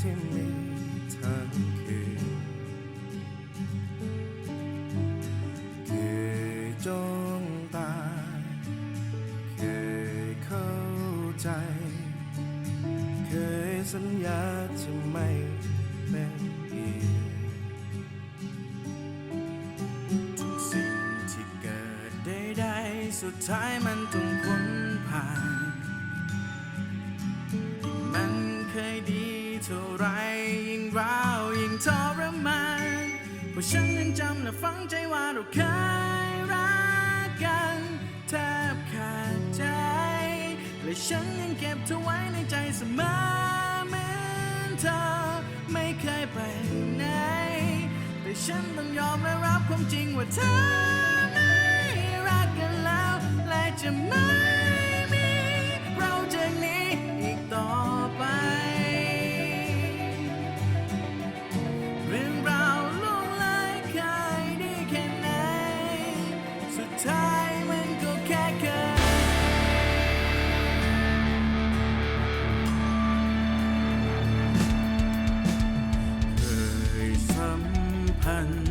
ที่มีทั้งคืนเคยจ้องตาเคยเข้าใจ เคยสัญญาจะไม่เป็นอีกทุกสิ่งที่เกิดใดๆสุดท้ายมันต้องพ้นผ่าน เท่าไรยิ่งร้าวยิ่งทรมานเพราะฉันยังจำและฝังใจว่าเราเคยรักกันแทบขาดใจ และฉันยังเก็บเธอไว้ในใจเสมอเหมือนเธอไม่เคยไปไหน แต่ฉันต้องยอมและรับความจริงว่าเธอไม่รักกันแล้ว และจะไม่ สุดท้ายมันก็แค่เคยเคยสัมพันธ์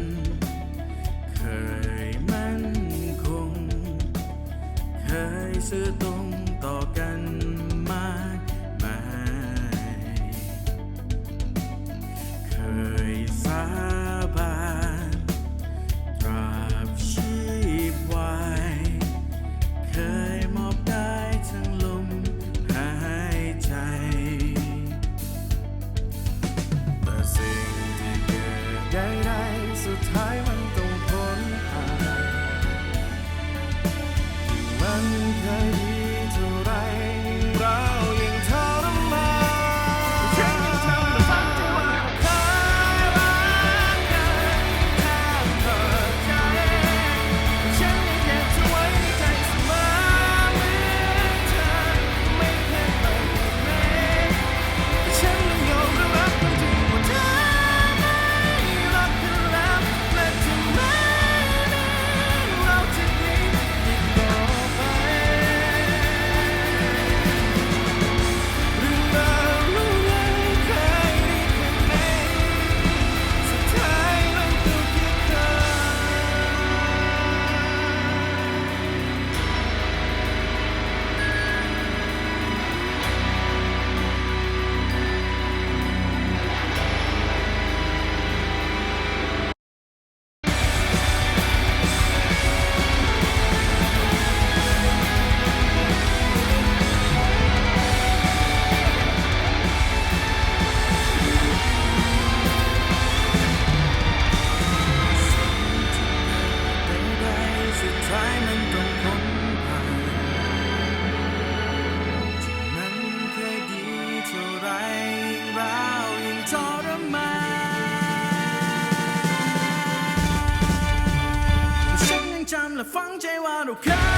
มันาน